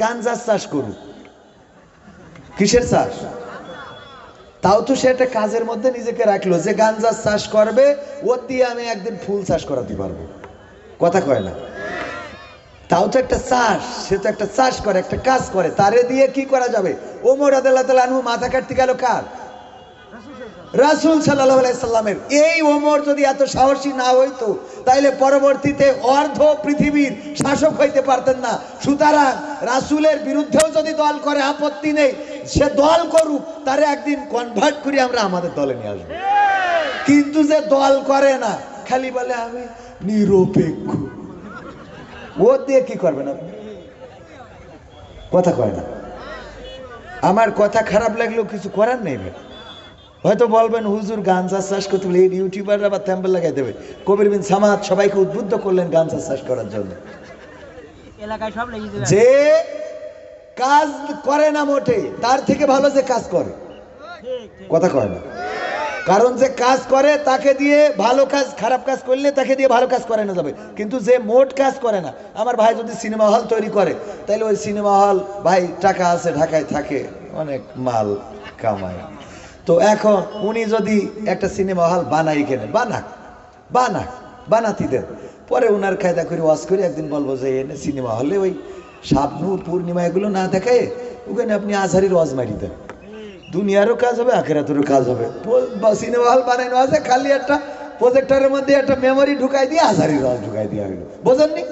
গাঞ্জার চাষ করুক। কিসের চাষ? তাও তো সে একটা কাজের মধ্যে নিজেকে রাখল যে গাঞ্জার চাষ করবে ওর দিয়ে আমি একদিন ফুল চাষ করাতে পারব। কথা কয় না? তাও তো একটা চাষ, সে তো একটা চাষ করে, একটা কাজ করে। তারে দিয়ে কি করা যাবে? ওমর আদাল্লাহ তালু মাথা কাটতে গেল কার? রাসুল সাল্লাহ সাল্লামের এই ওমর যদি এত সাহসী না হইতো, তাইলে পরবর্তীতে অর্ধ পৃথিবীর শাসক হইতে পারতেন না। সুতরাং রাসুলের বিরুদ্ধেও যদি দল করে, আপত্তি নেই। সে দল করুক, তারে একদিন কনভার্ট করে আমরা আমাদের দলে নিয়ে আসব। কিন্তু যে দল করে না, খালি বলে, আমি নিরপেক্ষ। ও দিয়ে কি করবেন আপনি? কথা কয় না। আমার কথা খারাপ লাগলেও কিছু করার নেই ভাই। হয়তো বলবেন হুজুর গান চাষ চাষ করতে বলে এই ইউটিউবাররা বা থ্যাম্পেল লাগাই দেবে। কবির বিন সামাদ সবাইকে উদ্বুদ্ধ করলেন গান চাষ করার জন্য। যে কাজ করে না মোটে তার থেকে ভালো যে কাজ করে। কথা কয় না। কারণ যে কাজ করে তাকে দিয়ে ভালো কাজ খারাপ কাজ করলে তাকে দিয়ে ভালো কাজ করানো যাবে। কিন্তু যে মোট কাজ করে না আমার ভাই যদি সিনেমা হল তৈরি করে তাহলে ওই সিনেমা হল ভাই টাকা আছে ঢাকায় থাকে অনেক মাল কামায়। তো এখন উনি যদি একটা সিনেমা হল বানাই কেনে বানাক বানাক, বানাতি দেন। পরে উনার খায়দা করে, ওয়াজ করে, একদিন বলব যে এনে সিনেমা হলে ওই শাবনূর পূর্ণিমা এগুলো না দেখায় ওখানে আপনি আজহারির ওয়াজ মারি দেন। দুনিয়ারও কাজ হবে, আখেরাতেরও কাজ হবে। সিনেমা হল বানানো আছে, খালি একটা প্রজেক্টরের মধ্যে একটা মেমোরি ঢুকাই দিয়ে আজারি রস ঢুকাই দিয়ে হইল। বোঝেননি?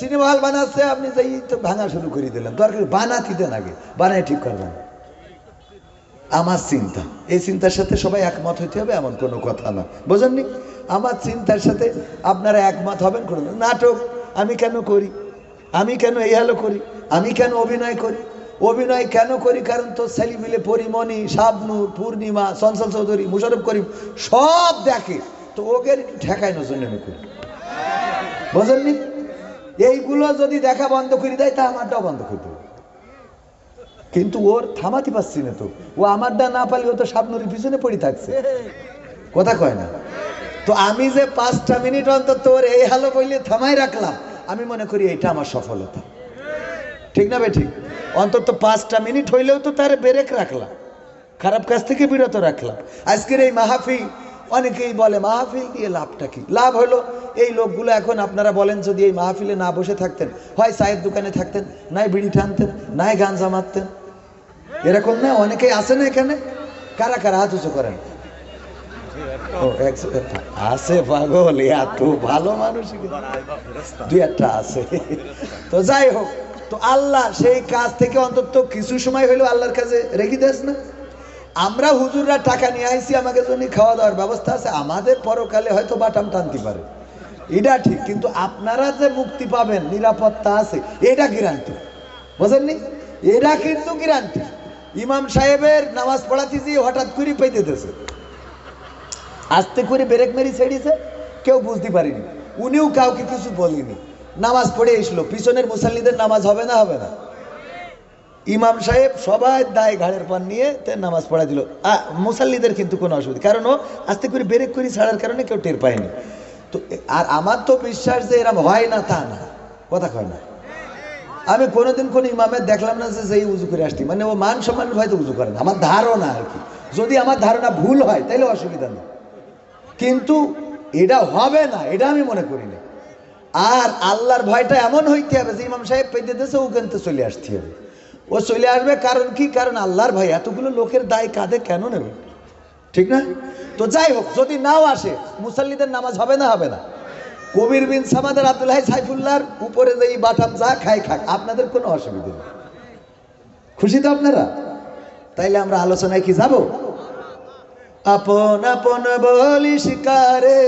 সিনেমা হল বানাচ্ছে, আপনি যাই তো ভাঙা শুরু করে দিলেন। দরকার বানাতে দেন আগে বানাই ঠিক করবেন। আমার চিন্তা। এই চিন্তার সাথে সবাই একমত হইতে হবে, এমন কোনো কথা না। বোঝেননি? আমার চিন্তার সাথে আপনারা একমত হবেন কোনো নাটক, আমি কেন করি? আমি কেন এই হালো করি? আমি কেন অভিনয় করি? অভিনয় কেন করি? কারণ তো সেলিমিলে পরিমণি, শাবনুর, পূর্ণিমা, চঞ্চল চৌধুরী, মুশারফ করিম সব দেখে। তো ওকে ঠেকানোর জন্য আমি করি বোঝেননি? এইগুলো যদি দেখা বন্ধ করে দেয়, তা আমারটাও বন্ধ করে দেবে। কিন্তু ওর থামাতে পারছি না তো। ও আমার দা না পারলে ও তো স্বপ্নের পিছনে পড়ে থাকছে। কথা কয় না। তো আমি যে পাঁচটা মিনিট অন্তত ওর এই হালো বললে থামাই রাখলাম, আমি মনে করি এটা আমার সফলতা। ঠিক না ঠিক? অন্তত পাঁচটা মিনিট হইলেও তো তার ব্রেক রাখলাম। খারাপ কাজ থেকে বিরত রাখলাম। আজকের এই মাহফিল অনেকেই বলে, মাহফিল দিয়ে লাভটা কি? লাভ হলো, এই লোকগুলো এখন আপনারা বলেন, যদি এই মাহফিলে না বসে থাকতেন, হয় চায়ের দোকানে থাকতেন, নাই বিড়ি টানতেন, নাই গাঞ্জা মারতেন। এরকম না, অনেকেই আসে না এখানে? কারা কারা? হাত উঁচু করেন। আছে পাগল এত ভালো মানুষ দুই একটা আছে। তো যাই হোক, তো আল্লাহ সেই কাজ থেকে অন্তত কিছু সময় হইলেও আল্লাহর কাছে রেখে দেস না। আমরা হুজুররা টাকা নিয়ে আইছি, আমাকে জন্য খাওয়া দাওয়ার ব্যবস্থা আছে, আমাদের পরকালে হয়তো বাটাম টানতে পারে। এটা ঠিক, কিন্তু আপনারা যে মুক্তি পাবেন, নিরাপত্তা আছে, এটা গ্যারান্টি বুঝেননি? এটা কিন্তু গ্যারান্টি ইমাম সাহেবের নামাজ পড়াতে যেয়ে হঠাৎ করে পেতে দিয়েছে। আস্তে করে ব্রেক মেরি ছেড়েছে, কেউ বুঝতে পারিনি। উনিও কাউকে কিছু বলিনি। নামাজ পড়ে এসলো, পিছনের মুসাল্লিদের নামাজ হবে না হবে না। ইমাম সাহেব সবাই দায় ঘাড়ের পান নিয়ে তে নামাজ পড়া দিল। মুসাল্লিদের কিন্তু কোনো অসুবিধা। কারণ ও আস্তে করে ব্রেক করে ছাড়ার কারণে কেউ টের পায়নি। তো, আর আমার তো বিশ্বাস যে এরম হয় না, তা না। কথা কয় না। আমি কোনোদিন কোনো ইমামের দেখলাম না যে যেই উজু করে আসতি মানে ও মান সম্মান হয়তো উজু করে না। আমার ধারণা আর কি। যদি আমার ধারণা ভুল হয় তাহলে অসুবিধা নেই। কিন্তু এটা হবে না, এটা আমি মনে করি না। আর আল্লাহর ভয়টা এমন হইতে হবে যে ইমাম সাহেব পেতে ওখান থেকে চলে আসতে হবে। ও চলে আসবে, কারণ কি? কারণ আল্লাহর ভয় এতগুলো লোকের দায় কাঁধে কেন নেবে? ঠিক না? তো যাই হোক, যদি নাও আসে, মুসাল্লিদের নামাজ হবে না হবে না। কবির বিন সামাদের আব্দুল্লাহ সাইফুল্লাহর উপরে যে বাটাম যা খাই খাক, আপনাদের কোনো অসুবিধা নেই। খুশি তো আপনারা? তাইলে আমরা আলোচনায় কি যাব? আপন আপন বলি শিকারে,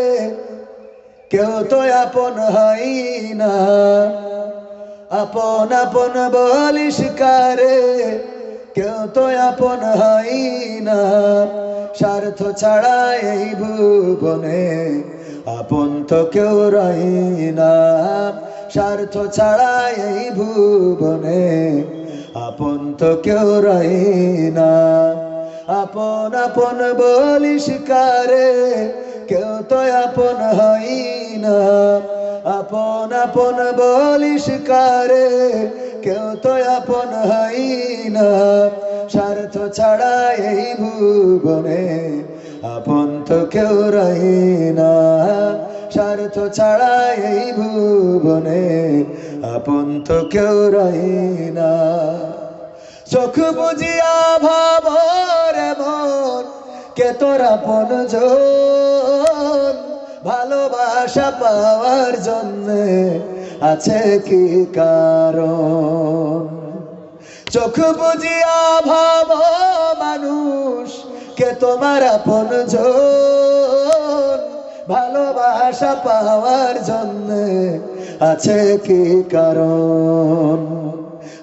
কেউ তো আপন হয় না। আপন আপন বলি শিকারে, কেউ তো আপন হয় না। স্বার্থ ছাড়া এই ভুবনে আপন তো কেউ রই না। স্বার্থ ছাড়া এই ভুবনে আপন তো কেউ রই না। আপন আপন বলি শিকারে কেউ তো আপন হই না। আপন আপন বলি শিকারে কেউ তো আপন হয় না। স্বার্থ ছাড়া এই ভুবনে আপন তো কেউ রই না। স্বার্থ ছাড়া এই ভুবনে আপন তো কেউ রই না। চোখ বুঝিয়া ভাবর মন কে তোরা পন ভালোবাসা পাওয়ার জন্য আছে কি কারণ? চোখ বুঝিয়া ভাব মানুষ কে তোমার আপন ভালোবাসা পাওয়ার জন্য আছে কি কারণ?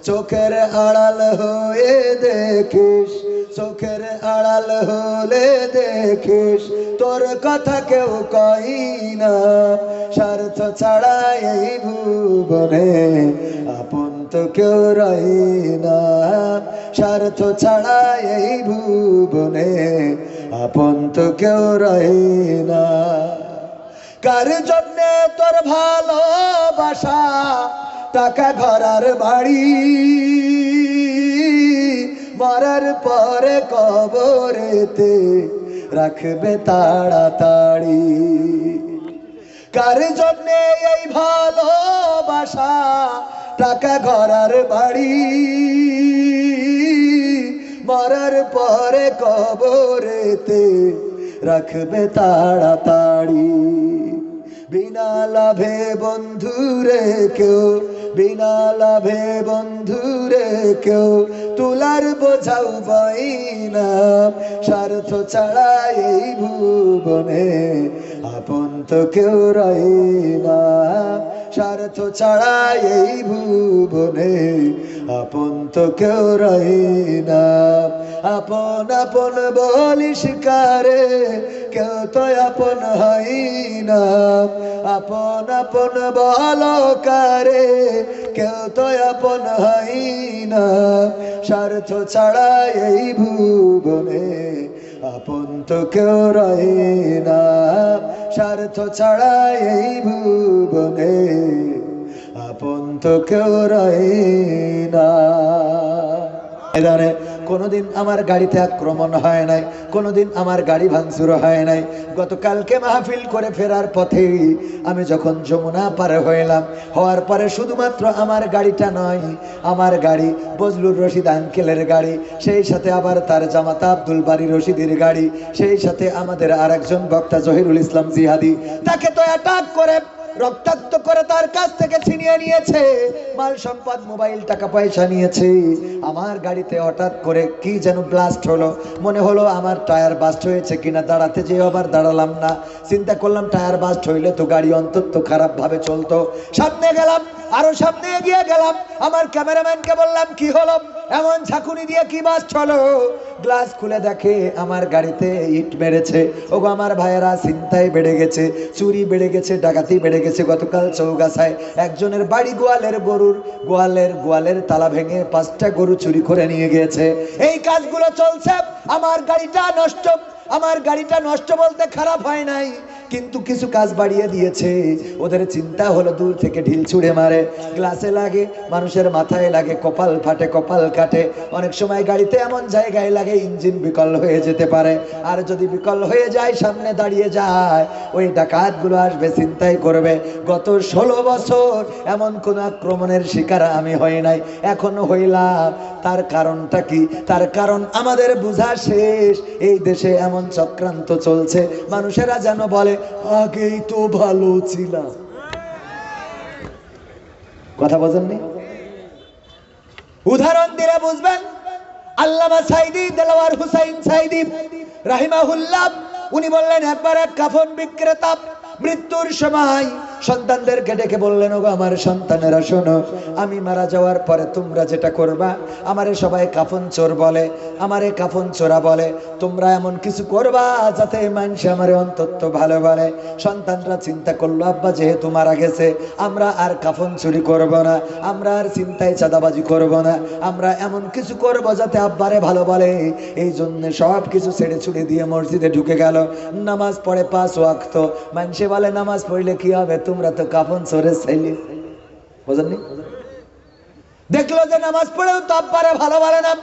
চোখের আড়াল হয়ে দেখিস, চোখের আড়াল হলে দেখিস, তোর কথা কেউ কই না। স্বার্থ ছাড়া এই ভুবনে আপন তো কেউ রই না। স্বার্থ ছাড়া এই ভুবনে আপন তো কেউ রই না। কার জন্যে তোর ভালোবাসা টাকা ঘরার বাড়ি। মরার পরে কবরেতে রাখবে তাড়াতাড়ি। কার জন্যে এই ভালোবাসা? টাকা ঘরার বাড়ি। মরার পরে কবরেতে রাখবে তাড়াতাড়ি। বিনা লাভে বন্ধুরে কেউ বিনা লাভে বন্ধুরে কেউ তুলার বোঝাও বই স্বার্থ ছাড়া এই ভুবনে আপন তো কেউ রই না। স্বার্থ ছাড়া এই ভুবনে আপন তো কেউ রই না। আপন আপন বলিস কারে কেউ তো আপন হই না। আপন আপন বল কারে কেউ তো আপন হই না। স্বার্থ ছাড়া এই ভুবনে আপন তো কেউ রই না। স্বার্থ ছাড়া এই ভুবনে আপন তো কেউ রই না। কোনোদিন আমার গাড়িতে আক্রমণ হয় নাই, কোনোদিন আমার গাড়ি ভাঙচুর হয় নাই। গতকালকে মাহফিল করে ফেরার পথে আমি যখন যমুনা পারে হইলাম, হওয়ার পরে শুধুমাত্র আমার গাড়িটা নয়, আমার গাড়ি বজলুর রশিদ আঙ্কেলের গাড়ি, সেই সাথে আবার তার জামাতা আব্দুল বাড়ি রশিদের গাড়ি, সেই সাথে আমাদের আর একজন বক্তা জহিরুল ইসলাম জিহাদি, তাকে তো অ্যাটাক করে রক্তাক্ত করে তার কাছ থেকে ছিনিয়ে নিয়েছে। মাল সম্পদ, মোবাইল, টাকা পয়সা নিয়েছে। আমার গাড়িতে হঠাৎ করে কি যেন ব্লাস্ট হলো। মনে হলো আমার টায়ার বাস্ট হয়েছে কিনা, দাঁড়াতে যেয়ে আবার দাঁড়ালাম না। চিন্তা করলাম টায়ার বাস্ট হইলে তো গাড়ি অন্তত খারাপ ভাবে চলতো। সামনে গেলাম, আরও সামনে এগিয়ে গেলাম। আমার ক্যামেরাম্যানকে বললাম, কি হলো? এমন ঝাঁকুনি দিয়ে কি মাছ চলো গ্লাস খুলে দেখে আমার গাড়িতে ইট মেরেছে ওগো আমার ভাইয়েরা চিন্তায় বেড়ে গেছে, চুরি বেড়ে গেছে, ডাকাতি বেড়ে গেছে গতকাল চৌগাছায়। একজনের বাড়ি গোয়ালের গরুর, গোয়ালের গোয়ালের তালা ভেঙে পাঁচটা গরু চুরি করে নিয়ে গিয়েছে। এই কাজগুলো চলছে, আমার গাড়িটা নষ্ট আমার গাড়িটা নষ্ট বলতে খারাপ হয় নাই। কিন্তু কিছু কাজ বাড়িয়ে দিয়েছে। ওদের চিন্তা হলো দূর থেকে ঢিল ছুঁড়ে মারে। গ্লাসে লাগে, মানুষের মাথায় লাগে, কপাল ফাটে, কপাল কাটে। অনেক সময় গাড়িতে এমন জায়গায় লাগে ইঞ্জিন বিকল হয়ে যেতে পারে। আর যদি বিকল হয়ে যায়, সামনে দাঁড়িয়ে যায়, ওই ডাকাতগুলো আসবে চিন্তাই করবে। গত ষোলো বছর এমন কোন আক্রমণের শিকার আমি হই নাই। এখনও হইলাম। তার কারণটা কি? তার কারণ আমাদের বোঝা শেষ। এই দেশে এমন চক্রান্ত চলছে? মানুষেরা যেন বলে, আগেই তো ভালো ছিলাম। কথা বোঝেননি? উদাহরণ দিলে বুঝবেন, আল্লামা সাইদি, দেলাওয়ার হুসাইন সাইদি রাহিমাহুল্লাহ, উনি বললেন, একবার এক কাফন বিক্রেতা মৃত্যুর সময় সন্তানদেরকে ডেকে বললেন, ওগো আমার সন্তানেরা, শোনো, আমি মারা যাওয়ার পরে তোমরা যেটা করবা, আমারে সবাই কাফন চোর বলে, আমারে কাফন চোরা বলে, তোমরা এমন কিছু করবা যাতে মানুষ আমারে অন্তত ভালো বলে। সন্তানরা চিন্তা করল, আব্বা, যেহেতু মারা গেছে, আমরা আর কাফন চুরি করব না, আমরা আর চিন্তায় চাঁদাবাজি করব না, আমরা এমন কিছু করব যাতে আব্বারে ভালো বলে। এই জন্য সব কিছু ছেড়ে ছুড়ে দিয়ে মসজিদে ঢুকে গেল। নামাজ পড়ে পাঁচ ওয়াক্ত। মানুষে বলে, নামাজ পড়লে কি হবে তোমরা তো কাফন চোরে ছেলে বোঝেননি? দেখল যে নামাজ পড়েও তো আব্বারে ভালো বলে না।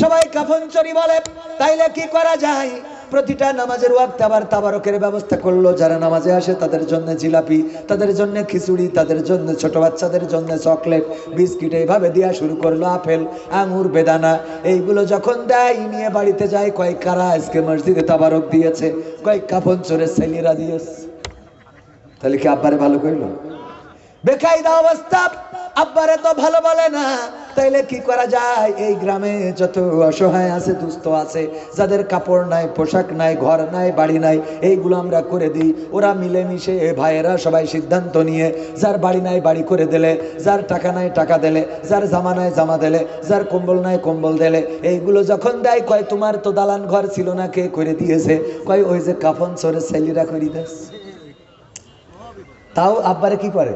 সবাই কাফন চরি বলে, তাইলে কি করা যায়? প্রতিটা নামাজের ওয়াক্ত আবার তাবারকের ব্যবস্থা করল। যারা নামাজে আসে, তাদের জন্য জিলাপি, তাদের জন্য খিচুড়ি, তাদের জন্য ছোট বাচ্চাদের জন্য চকলেট, বিস্কিট এইভাবে দেওয়া শুরু করল আপেল, আঙুর, বেদানা। এইগুলো যখন দেয়, নিয়ে বাড়িতে যায়, কয়েক কারা আজকে মসজিদে তাবারক দিয়েছে, কয়েক কাফন চোরের ছেলেরা দিয়েছে তাহলে কি আব্বারে ভালো করল বেকায়দা অবস্থা, আব্বারে তো ভালো বলে না। তাইলে কি করা যায়? এই গ্রামে যত অসহায় আছে, দুস্থ আছে, যাদের কাপড় নাই, পোশাক নাই, ঘর নাই, বাড়ি নাই, এইগুলো আমরা করে দিই। ওরা মিলেমিশে ভাইয়েরা সবাই সিদ্ধান্ত নিয়ে, যার বাড়ি নাই বাড়ি করে দিলে, যার টাকা নাই টাকা দিলে, যার জামা নাই জামা দিলে, যার কম্বল নাই কম্বল দিলে, এইগুলো যখন দেয়, কয়, তোমার তো দালান ঘর ছিল না, কে করে দিয়েছে? কয়, ওই যে কাফন সরে সেলিরা করি দেশ তাও আব্বারে কি করে?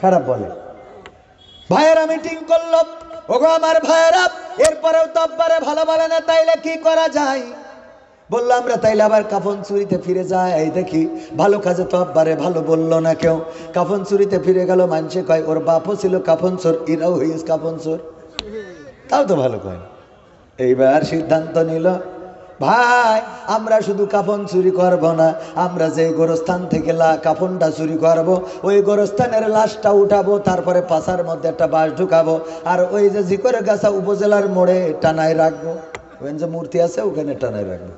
খারাপ বলে। ভাইয়েরা মিটিং করল। ওগো আমার ভাইয়েরা, এরপরেও তো আব্বারে ভালো বলে না, তাইলে কি করা যায়? বলল, আমরা তাইলে আবার কাফন চুরিতে ফিরে যাই। দেখি, ভালো কাজে তো আব্বারে ভালো বলল না কেউ। কাফন চুরিতে ফিরে গেল মানুষে কয়, ওর বাপও ছিল কাফন চোর ইরাও হইস কাফন চোর। তাও তো ভালো কয়। এইবার সিদ্ধান্ত নিল ভাই, আমরা শুধু কাফন চুরি করব না, আমরা যে গোরস্থান থেকে লা, কাফনটা চুরি করব, ওই গোরস্থানের লাশটা উঠাবো, তারপরে পাশার মধ্যে একটা বাঁশ ঢুকাবো, আর ওই যে জিকরে গাছা উপজেলার মোড়ে টানায় রাখব। ওখানে যে মূর্তি আছে, ওখানে টানায় রাখব।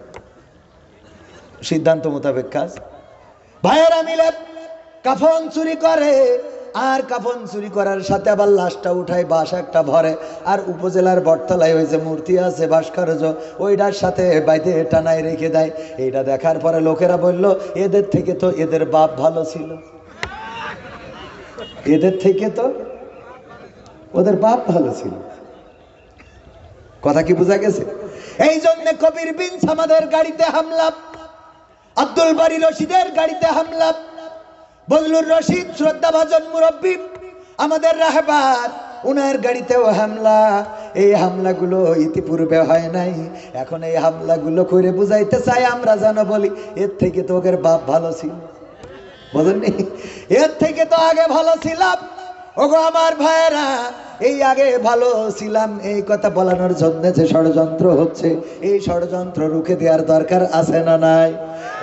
সিদ্ধান্ত মোতাবেক কাজ। ভাইয়েরা মিলে কাফন চুরি করে আর কাফন চুরি করার সাথে আবার লাশটা উঠায়, বাস একটা ভরে। আর উপজেলার বটতলায় ওই যে মূর্তি আছে, ভাস্কর্য, ওইটার সাথে বাইতে টানায় রেখে দেয়। এইটা দেখার পরে লোকেরা বলল, এদের থেকে তো এদের বাপ ভালো ছিল। এদের থেকে তো ওদের বাপ ভালো ছিল। কথা কি বোঝা গেছে? এই জন্য কবির বিনস আমাদের গাড়িতে হামলা, আব্দুল বাড়ি রশিদের গাড়িতে হামলা। বজলুর রশিদ শ্রদ্ধাভাজন মুরব্বী, আমাদের রাহবার, উনার গাড়িতেও হামলা। এই হামলাগুলো ইতিপূর্বে হয় নাই। এখন এই হামলাগুলো করে বুঝাইতে চাই আমরা যেন বলি, এর থেকে তো ওদের বাপ ভালো ছিল। বলেননি এর থেকে তো আগে ভালো ছিলাম। ওগো আমার ভাইয়েরা এই আগে ভালো ছিলাম, এই কথা বলানোর জন্য যে ষড়যন্ত্র হচ্ছে, এই ষড়যন্ত্র রুখে দেওয়ার দরকার আছে না নাই?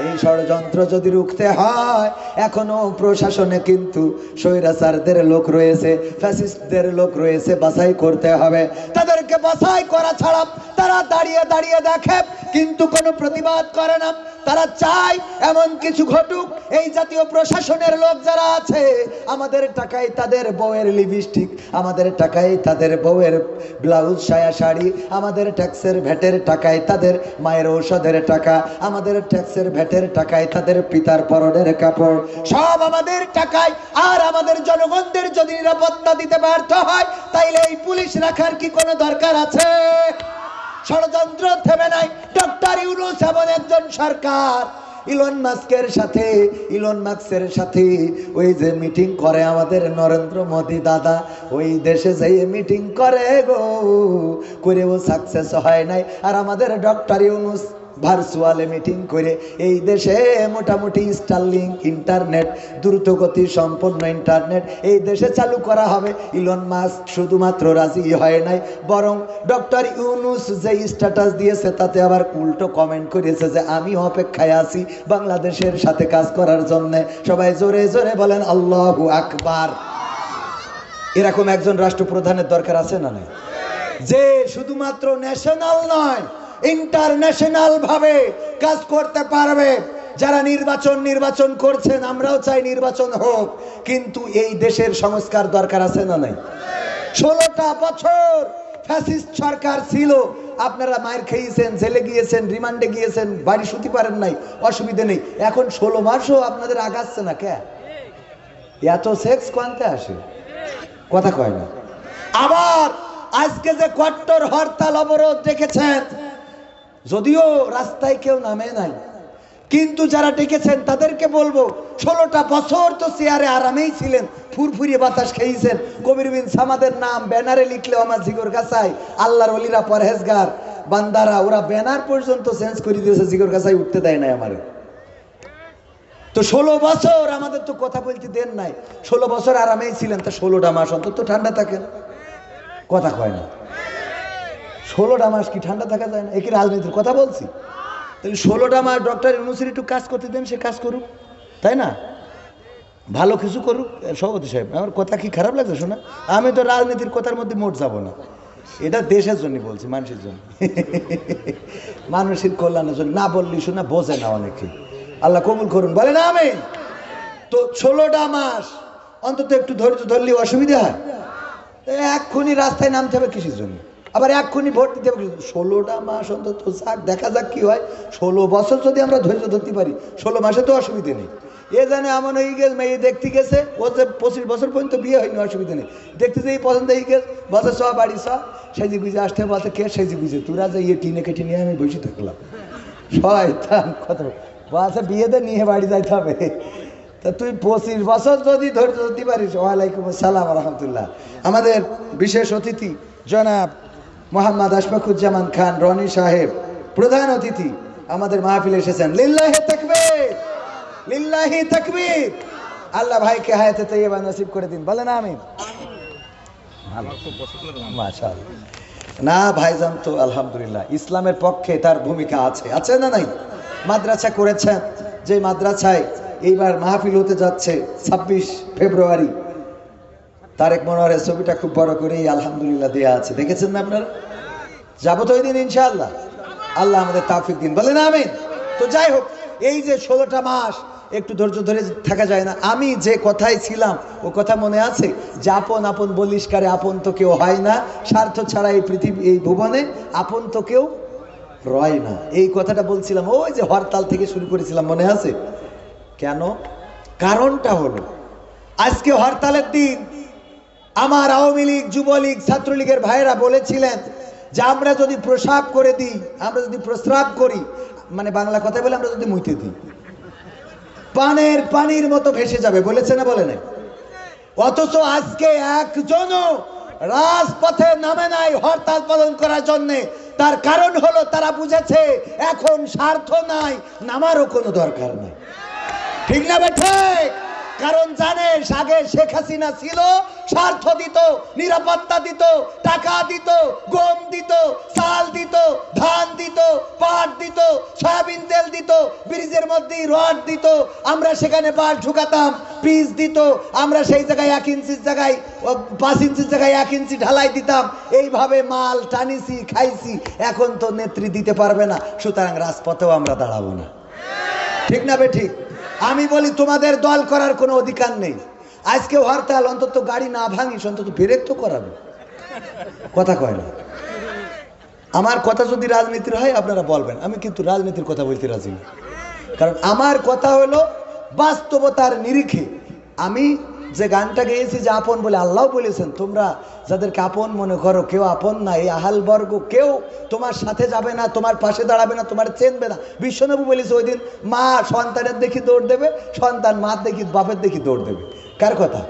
এই ষড়যন্ত্র যদি রুখতে হয়, এখনও প্রশাসনে কিন্তু স্বৈরাচারদের লোক রয়েছে, ফ্যাসিস্টদের লোক রয়েছে, বাছাই করতে হবে। তাদেরকে বাছাই করা ছাড়া তারা দাঁড়িয়ে দাঁড়িয়ে দেখে, কিন্তু কোনো প্রতিবাদ করে না। তারা চায় এমন কিছু ঘটুক। এই জাতীয় প্রশাসনের লোক যারা আছে, আমাদের টাকায় তাদের বউয়ের লিপস্টিক আমাদের টাকায় তাদের বউয়ের ব্লাউজ সায়া শাড়ি, আমাদের ট্যাক্সের ভ্যাটের টাকায় তাদের মায়ের ঔষধের টাকা, আমাদের ট্যাক্সের ভ্যাটের টাকায় তাদের পিতার পরনের কাপড়। সব আমাদের টাকায়। আর আমাদের জনগণদের যদি নিরাপত্তা দিতে ব্যর্থ হয়, তাইলে এই পুলিশ রাখার কি কোনো দরকার? আছে। ষড়যন্ত্র থেমে নাই। ডক্টর ইউনুস এমন একজন সরকার। ইলন মাস্কের সাথে, ইলন মাস্কের সাথে ওই যে মিটিং করে আমাদের নরেন্দ্র মোদী দাদা। ওই দেশে যেয়ে মিটিং করে গো, করেও সাকসেস হয় নাই। আর আমাদের ডক্টর ইউনুস ভার্চুয়ালে মিটিং করে এই দেশে মোটামুটি স্টারলিং ইন্টারনেট দ্রুতগতি সম্পন্ন ইন্টারনেট এই দেশে চালু করা হবে। ইলন মাস্ক শুধুমাত্র রাজি হয় নাই, বরং ডক্টর ইউনুস যে স্ট্যাটাস দিয়েছে তাতে আবার উল্টো কমেন্ট করেছে যে আমি অপেক্ষায় আছি বাংলাদেশের সাথে কাজ করার জন্য। সবাই জোরে জোরে বলেন, আল্লাহ আকবার। এরকম একজন রাষ্ট্রপ্রধানের দরকার আছে না নাই? যে শুধুমাত্র ন্যাশনাল নয় ইন্টারন্যাশনাল ভাবে কাজ করতে পারবে। যারা নির্বাচন নির্বাচন করছেন, আমরাও চাই নির্বাচন হোক। কিন্তু এই দেশের সংস্কার দরকার আছে না নাই? ষোলোটা বছর ফ্যাসিস্ট সরকার ছিল। আপনারা মায়ের খেয়েছেন, জেলে গিয়েছেন, রিমান্ডে গিয়েছেন, বাড়ি শুতে পারেন নাই, অসুবিধে নেই। এখন ষোলো মাসও আপনাদের আগাচ্ছে না কে? এত সেক্স কোয়ান্তে আসে? কথা কয় না। আবার আজকে যে কট্টর হরতাল অবরোধ দেখেছেন যদিও রাস্তায় কেউ নামে নাই। কিন্তু যারা ডেকেছেন, তাদেরকে বলব, ষোলোটা বছর তো চেয়ারে আরামেই ছিলেন, ফুরফুরিয়ে বাতাস খেয়েছেন। কবির বিন সামাদের নাম ব্যানারে লিখলে আমার জিগর কাছাই আল্লাহর অলিরা পরহেজগার। বান্দারা, ওরা ব্যানার পর্যন্ত চেঞ্জ করে দিয়েছে, জিগর কাছাই উঠতে দেয় নাই আমার। তো ষোলো বছর আমাদের তো কথা বলতে দেন নাই। ষোলো বছর আরামেই ছিলেন, তা ষোলোটা মাস অন্তত ঠান্ডা থাকেন কথা কয় না। ষোলোটা মাস কি ঠান্ডা থাকা যায় না? একই রাজনীতির কথা বলছি। তাহলে ষোলোটা মাস ডক্টর ইউনুসির একটু কাজ করতে দেন, সে কাজ করুক। তাই না? ভালো কিছু করুক। সভাপতি সাহেব, আমার কথা কি খারাপ লাগছে শোনা? আমি তো রাজনীতির কথার মধ্যে মোট যাব না। এটা দেশের জন্য বলছি, মানুষের জন্য। মানুষের কল্যাণের জন্য। না বললি শোনা, বোঝে না অনেকে। আল্লাহ কবুল করুন বলে না আমি তো ষোলোটা মাস, অন্তত একটু ধৈর্য ধরলে অসুবিধা হয়। এক্ষুনি রাস্তায় নামতে হবে কিসের জন্য? আবার এক্ষুনি ভোট দিতে জন্য? ষোলোটা মাস অন্তত যাক দেখা যাক কি হয়। ষোলো বছর যদি আমরা ধৈর্য ধরতে পারি, ষোলো মাসে তো অসুবিধে নেই। এ জানে এমন হয়ে গেছে, মেয়ে দেখতে গেছে, ও যে পঁচিশ বছর পর্যন্ত বিয়ে হয়নি, অসুবিধা নেই। দেখতে যে পছন্দ হয়ে গেছে বছর সব বাড়ি সব সেজি বুঝে আসতে বলতে কে সেজি বুঝে তোরা যে ইয়ে টিনে কেটে নিয়ে আমি বসে থাকলাম। শয়তান, কত বাসে বিয়েতে নিয়ে বাড়ি যাইতে হবে। তা তুই পঁচিশ বছর যদি ধৈর্য ধরতে পারিস, ওয়ালাইকুম আসসালাম রহমতুল্লাহ। আমাদের বিশেষ অতিথি, জনাব মোহাম্মদ আশফাকুজ্জামান খান রনি সাহেব প্রধান অতিথি আমাদের মাহফিলে এসেছেন। লিল্লাহে তাকবীর! লিল্লাহি তাকবীর! আল্লাহ ভাইকে হায়াতে তৈবা নসিব করে দিন। বলেন আমিন। মাশাআল্লাহ। না ভাইজান তো আলহামদুলিল্লাহ ইসলামের পক্ষে তার ভূমিকা আছে। আছে না নাই? মাদ্রাসা করেছেন। যে মাদ্রাসায় এইবার মাহফিল হতে যাচ্ছে ছাব্বিশ ফেব্রুয়ারি। তারেক মনোহরের ছবিটা খুব বড় করেই আলহামদুলিল্লাহ দেয়া আছে। দেখেছেন না আপনারা? যাব তো ওই দিন ইনশাআল্লাহ। আল্লাহ আমাদের তাফিক দিন। বলেন আমিন। তো যাই হোক, এই যে ষোলোটা মাস, একটু ধৈর্য ধরে থাকা যায় না। আমি যে কথায় ছিলাম, ও কথা মনে আছে? যে আপন আপন বলিষ্কারে আপন তো কেউ হয় না। স্বার্থ ছাড়া এই পৃথিবী, এই ভুবনে আপন তো কেউ রয় না। এই কথাটা বলছিলাম, ওই যে হরতাল থেকে শুরু করেছিলাম, মনে আছে? কেন? কারণটা হলো, আজকে হরতালের দিন আমার আওয়ামী লীগ, যুবলীগ, ছাত্রলীগের ভাইয়েরা বলেছিলেন যে আমরা যদি প্রসাব করে দিই, আমরা যদি প্রস্রাব করি মানে বাংলা কথায় বলে আমরা যদি মুইতে দিই। পানের পানির মতো ভেসে যাবে, বলেছে না বলে নাই? অথচ আজকে একজনও রাজপথে নামে নাই হরতাল পালন করার জন্যে। তার কারণ হলো তারা বুঝেছে এখন স্বার্থ নাই, নামারও কোনো দরকার নাই। ঠিক না বেঠে কারণ জানেন আগে শেখ হাসিনা ছিল, স্বার্থ দিত, নিরাপত্তা দিত, টাকা দিত, গম দিত, চাল দিত, ধান দিত, পাট দিত, সয়াবিন তেল দিত, ব্রিজের মধ্যে রড দিত, আমরা সেখানে বাস ঢুকাতাম পিস দিত, আমরা সেই জায়গায় এক ইঞ্চির জায়গায় পাঁচ ইঞ্চির জায়গায় এক ইঞ্চি ঢালাই দিতাম, এইভাবে মাল টানিছি, খাইছি, এখন তো নেত্রী দিতে পারবে না, সুতরাং রাজপথেও আমরা দাঁড়াবো না। ঠিক না বে ঠিক? আমি বলি, তোমাদের দল করার কোনো অধিকার নেই। আজকে হরতাল, অন্তত গাড়ি না ভাঙিস, অন্তত ব্রেক তো করাবে। কথা কয় না। আমার কথা যদি রাজনীতির হয়, আপনারা বলবেন। আমি কিন্তু রাজনীতির কথা বলতে রাজি না। কারণ আমার কথা হলো, বাস্তবতার নিরিখে আমি যে গানটা গেয়েছি যে আপন বলে আল্লাহ বলেছেন, তোমরা যাদেরকে আপন মনে করো, কেউ আপন না, এই আহাল বর্গ কেউ তোমার সাথে যাবে না, তোমার পাশে দাঁড়াবে না, তোমার চেনবে না। বিশ্বনবু বলেছে ওই দিন, মা সন্তানের দেখি দৌড় দেবে, সন্তান মার দেখি, বাপের দেখি দৌড় দেবে। কার কথা?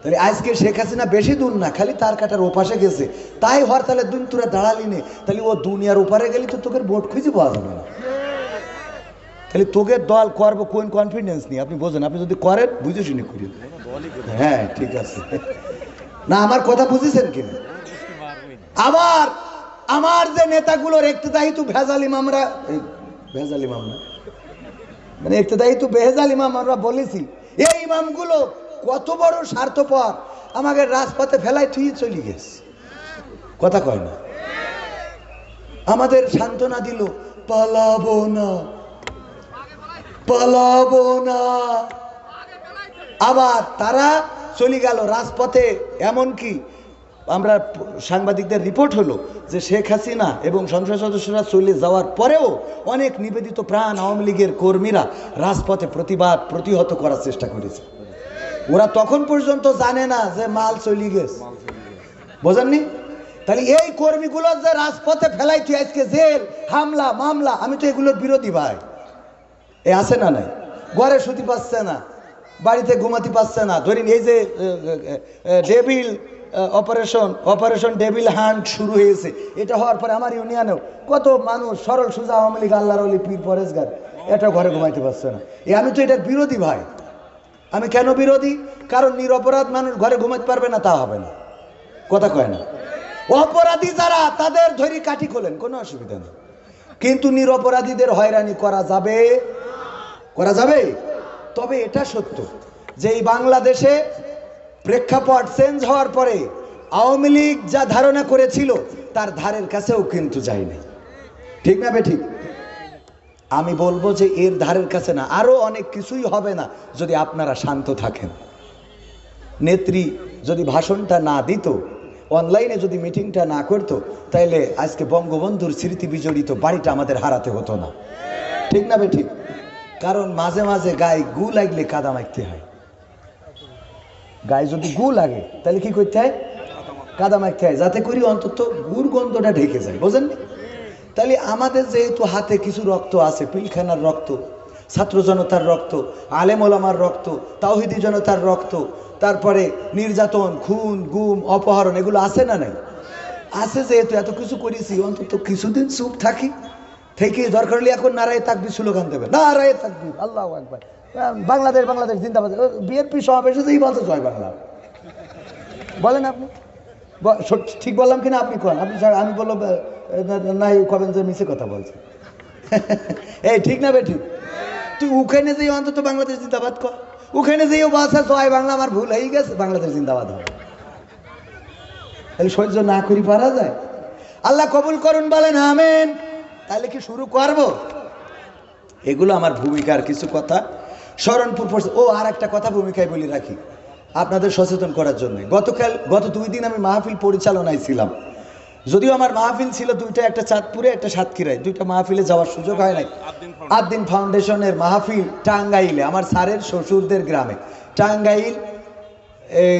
তাহলে আজকে শেখ হাসিনা বেশি দূর না, খালি তার কাটার ওপাশে গেছে। তাই হরতালের দিন তোরা দাঁড়ালি নে, তাহলে ও দুনিয়ার ওপারে গেলি তো তোকে ভোট খুঁজে পাওয়া যাবে না। তাহলে তোকে দল করব কোন কনফিডেন্স নেই আপনি বোঝেন, আপনি যদি করেন, বুঝে শুনে করি। হ্যাঁ ঠিক আছে। না, আমার কথা বুঝেছেন কিনা আবার, আমার যে নেতাগুলোর একতেদায়ী তো ভেজাল ইমামরা এই, ভেজাল ইমাম না? মানে একতেদায়ী তো বেহেজাল ইমাম আমরা বলেছি। এই ইমামগুলো কত বড় স্বার্থপর। আমাকে রাজপথে ফেলায় তুই চলে গেছে। কথা কয় না? আমাদের সান্ত্বনা দিল, পালাবো না। পালাবো না। আবার তারা চলে গেল রাজপথে, এমন কি? আমরা সাংবাদিকদের রিপোর্ট হলো যে শেখ হাসিনা এবং সংসদ সদস্যরা চলে যাওয়ার পরেও অনেক নিবেদিত প্রাণ আওয়ামী লীগের কর্মীরা রাজপথে প্রতিবাদ প্রতিহত করার চেষ্টা করেছে। ওরা তখন পর্যন্ত জানে না যে মাল চলে গেছে। বোঝেননি? তাহলে এই কর্মীগুলো যে রাজপথে ফেলাই আজকে জেল, হামলা, মামলা, আমি তো এগুলোর বিরোধী ভাই। এ আছে না নাই? ঘরে শুতে পাচ্ছে না, বাড়িতে ঘুমাতে পারছে না। ধরিন এই যে devil operation operation devil hunt শুরু হয়েছে। এটা হওয়ার পরে আমার ইউনিয়নেও কত মানুষ সরল, সুজা আওয়ামী লীগ, আল্লাহর অলি পীর, পরেশগার, এটা ঘরে ঘুমাইতে পারছে না। এ, আমি তো এটার বিরোধী ভাই। আমি কেন বিরোধী? কারণ নিরপরাধ মানুষ ঘরে ঘুমাতে পারবে না, তা হবে না। কথা কয় না। অপরাধী যারা, তাদের ধরি কাঠি খোলেন, কোনো অসুবিধা নেই। কিন্তু নিরপরাধীদের হয়রানি করা যাবে করা যাবে? তবে এটা সত্য যে এই বাংলাদেশে প্রেক্ষাপট চেঞ্জ হওয়ার পরে আওয়ামী লীগ যা ধারণা করেছিল, তার ধারের কাছেও কিন্তু যায়নি। ঠিক না বে ঠিক? আমি বলব যে এর ধারের কাছে না, আরও অনেক কিছুই হবে না যদি আপনারা শান্ত থাকেন। নেত্রী যদি ভাষণটা না দিত, অনলাইনে যদি মিটিংটা না করতো, তাইলে আজকে বঙ্গবন্ধুর স্মৃতি বিজড়িত বাড়িটা আমাদের হারাতে হতো না। ঠিক না বে ঠিক? কারণ মাঝে মাঝে গায়ে গু লাগলে কাদা মাখতে হয়। গায়ে যদি গু লাগে, তাহলে কি করতে হয়? কাদা মাখতে হয়। যাতে করি অন্তত গুর গন্ধটা ঢেকে যায়, বোঝেন তাহলে আমাদের যেহেতু হাতে কিছু রক্ত আছে, পিলখানার রক্ত, ছাত্র জনতার রক্ত, আলেম ওলামার রক্ত, তাওহিদি জনতার রক্ত, তারপরে নির্যাতন, খুন, গুম, অপহরণ, এগুলো আছে না নাই? আছে যেহেতু, এত কিছু করেছি, অন্তত কিছুদিন চুপ থাকি। থেকে দরকার হলে এখন নারায় তাকবি স্লোগান দেবে। নারায় তাকবি আল্লাহ একবার বাংলাদেশ বাংলাদেশ, জিন্দাবাদ। বিএনপি সমাবেশে যেই বলতে জয় বাংলা। বলেন আপনি। ঠিক বললাম কিনা আপনি কন? আপনি ছাড়া আমি বলল নাই, কবেন যে মিশে কথা বলছে। এই, ঠিক না বে, ঠিক? তুই ওখানে যেই অন্তত বাংলাদেশ জিন্দাবাদ কর। ওখানে যেই বাসা জয় বাংলা, আমার ভুল হয়ে গেছে, বাংলাদেশ জিন্দাবাদ হবে। তাহলে সহ্য না করি পারা যায়। আল্লাহ কবুল করুন, বলেন আমেন। তাহলে কি শুরু করব? এগুলো আমার ভূমিকার কিছু কথা। পড়ছে। ও, আর একটা কথা ভূমিকায় বলি রাখি। আপনাদের সচেতন করার জন্য। গতকাল, গত দুই দিন আমি মাহফিল পরিচালনায় ছিলাম। যদিও আমার মাহফিল ছিল দুইটা, একটা চাঁদপুরে, একটা সাতক্ষীরায়। দুইটা মাহফিলে যাওয়ার সুযোগ হয় নাই। আদ্দিন ফাউন্ডেশনের মাহফিল টাঙ্গাইলে, আমার স্যারের শ্বশুরদের গ্রামে। টাঙ্গাইল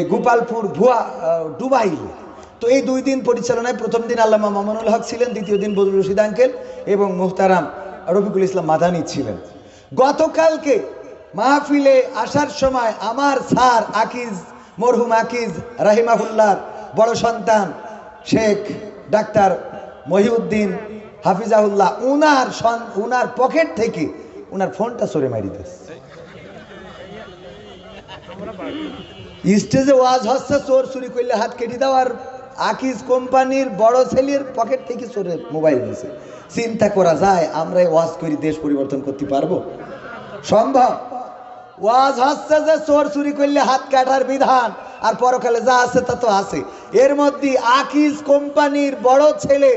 গোপালপুর, ভুয়া ডুবাইল। তো এই দুই দিন পরিচালনায় প্রথম দিন আল্লামা মামুনুল হক ছিলেন, দ্বিতীয় দিন বদরুল রশিদ আঙ্কেল এবং মুহতারাম রফিকুল ইসলাম মাদানি ছিলেন। গতকালকে মাহফিলে আসার সময় আমার স্যার আকিজ, মরহুম আকিজ রাহিমাহুল্লার বড় সন্তান শেখ ডাক্তার মহিউদ্দিন হাফিজাহুল্লাহ, উনার উনার পকেট থেকে উনার ফোনটা সরে মারি দিয়েছে স্টেজে ওয়াজ হচ্ছে, চোর চুরি করলে হাত কেটে দেওয়ার আকিজ কোম্পানির বড় ছেলের পকেট থেকে চোরে মোবাইল নিয়েছে চিন্তা করা যায়, আমরা ওয়াজ করি, দেশ পরিবর্তন করতে পারব? সম্ভব? ওয়াজ হচ্ছে যে চোর চুরি করলে হাত কাটার বিধান, আর পরকালে যা আছে তা তো আছে। এর মধ্যে আকিজ কোম্পানির বড় ছেলে,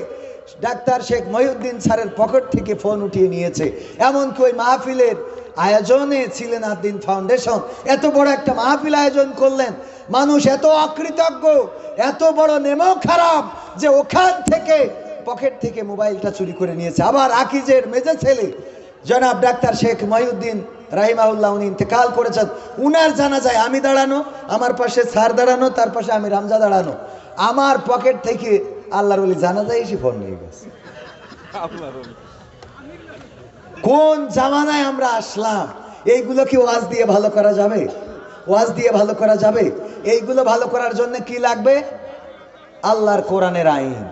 ডাক্তার শেখ মহিউদ্দিন স্যারের পকেট থেকে ফোন উঠিয়ে নিয়েছে। এমনকি ওই মাহফিলের আয়োজনে ছিলেন আদ্দিন ফাউন্ডেশন। এত বড় একটা মাহফিল আয়োজন করলেন। মানুষ এত অকৃতজ্ঞ, এত বড় নেমও খারাপ যে ওখান থেকে, পকেট থেকে মোবাইলটা চুরি করে নিয়েছে। আবার আকিজের মেজে ছেলে, জনাব ডাক্তার শেখ মহিউদ্দিন রাহিমাউল্লাহ উনি ইন্তেকাল করেছেন। উনার জানা যায় আমি দাঁড়ানো, আমার পাশে স্যার দাঁড়ানো, তার পাশে আমি রামজা দাঁড়ানো। আমার পকেট থেকে আল্লাহর বলি জানা যায় এসে ফোন নিয়ে গেছে। কোন জামানায় আমরা আসলাম? এইগুলো কি ওয়াজ দিয়ে ভালো করা যাবে? ওয়াজ দিয়ে ভালো করা যাবে? এইগুলো ভালো করার জন্য কি লাগবে? আল্লাহর কোরআনের আইন।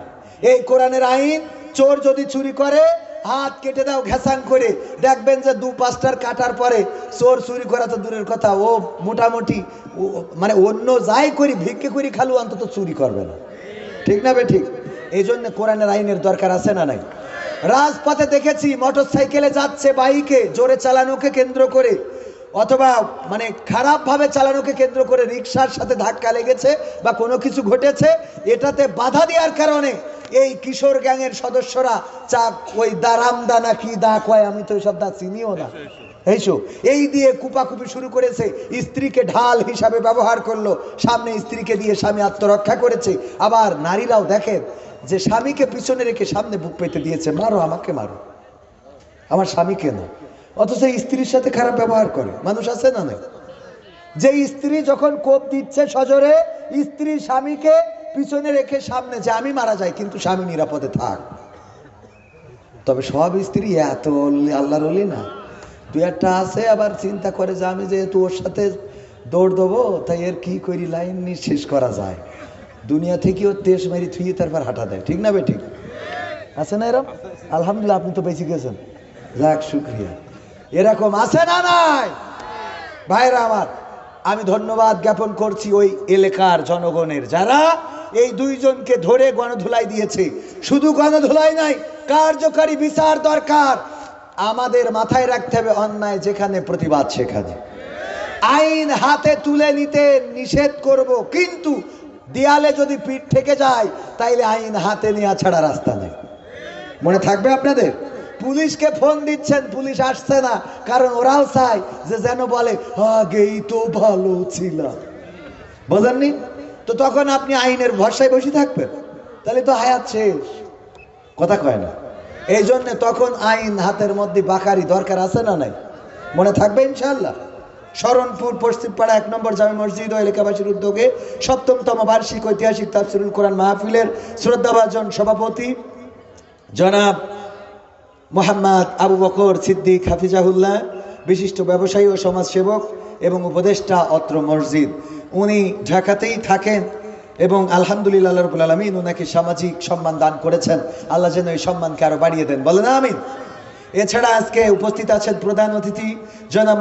এই কোরআনের আইন, চোর যদি চুরি করে, হাত কেটে দাও ঘেসাং করে। দেখবেন যে দু পাঁচটার কাটার পরে চোর চুরি করা তো দূরের কথা। ও মোটামুটি মানে অন্য যাই করি, ভিক্ষে করি, খালু অন্তত চুরি করবে না। ঠিক না বে ঠিক? এই জন্য কোরআনের আইনের দরকার আছে না নাই? রাজপথে দেখেছি মোটর সাইকেলে যাচ্ছে বাইকে, জোরে চালানোকে কেন্দ্র করে। অথবা মানে খারাপভাবে চালানোকে কেন্দ্র করে রিক্সার সাথে ধাক্কা লেগেছে বা কোনো কিছু ঘটেছে, এটাতে বাধা দেওয়ার কারণে এই কিশোর গ্যাংয়ের সদস্যরা চা ওই দারাম দানা কি দা কয়, আমি তো এসব দা চিনিও না। এইসো, এই দিয়ে কুপাকুপি শুরু করেছে, স্ত্রীকে ঢাল হিসাবে ব্যবহার করল, সামনে স্ত্রীকে দিয়ে স্বামী আত্মরক্ষা করেছে। আবার নারীরাও দেখেন যে স্বামীকে পিছনে রেখে সামনে বুক পেতে দিয়েছে, মারো আমাকে মারো। আমার স্বামীকে না অথচ স্ত্রীর সাথে খারাপ ব্যবহার করে। মানুষ আছে না নাই? যে স্ত্রী যখন কোপ দিচ্ছে সজরে, স্ত্রী স্বামীকে পিছনে রেখে সামনে যে আমি মারা যাই, কিন্তু স্বামী নিরাপদে থাক। তবে সব স্ত্রী এত আল্লাহর অলি না। দু একটা আছে, আবার চিন্তা করে যে আমি যেহেতু ওর সাথে দৌড় দেবো, তাই এর কি করি? লাইন নিয়ে শেষ করা যায়। দুনিয়া থেকেও তেস মেরি থুয়ে তারপর হাঁটা দেয়। ঠিক না বে ঠিক? আছে না এরকম আলহামদুলিল্লাহ, আপনি তো বেঁচে গেছেন। যাক, শুক্রিয়া। এরকম আছে না নাই? ভাইরা আমার, আমি ধন্যবাদ জ্ঞাপন করছি ওই এলাকার জনগণের। যারা এই দুইজনকে ধরে গণধুলাই দিয়েছে। শুধু গণধুলাই নাই, কার্যকারী বিচার দরকার। আমাদের মাথায় রাখতে হবে অন্যায় যেখানে প্রতিবাদ সেখানে। আইন হাতে তুলে নিতে নিষেধ করব, কিন্তু দেয়ালে যদি পিঠ থেকে যায়, তাইলে আইন হাতে নেওয়া ছাড়া রাস্তা নেই। মনে থাকবে আপনাদের? পুলিশকে ফোন দিচ্ছেন, পুলিশ আসছে না, কারণ ওরাও চায় যে যেন বলে, আগেই তো ভালো ছিলাম বোঝেননি? তো তখন আপনি আইনের ভরসায় বসে থাকবেন। তাহলে তো হায়াত শেষ। কথা কয় না। এই জন্যে তখন আইন হাতের মধ্যে বাকারি দরকার আছে না নাই? মনে থাকবে ইনশাল্লাহ শরণপুর, পশ্চিমপাড়া, এক নম্বর জামে মসজিদ ও এলাকাবাসীর উদ্যোগে সপ্তমতম বার্ষিক ঐতিহাসিক তাফসিরুল কোরআন মাহফিলের শ্রদ্ধাভাজন সভাপতি জনাব মোহাম্মদ আবু বকর সিদ্দিক হাফিজাহুল্লাহ, বিশিষ্ট ব্যবসায়ী ও সমাজসেবক এবং উপদেষ্টা অত্র মসজিদ। উনি ঢাকাতেই থাকেন এবং আলহামদুলিল্লাহ রবুল আলমিন ওনাকে সামাজিক সম্মান দান করেছেন। আল্লাহ যেন এই সম্মানকে আরও বাড়িয়ে দেন। বলেন আমিন। এছাড়া আজকে উপস্থিত আছেন প্রধান অতিথি জনাব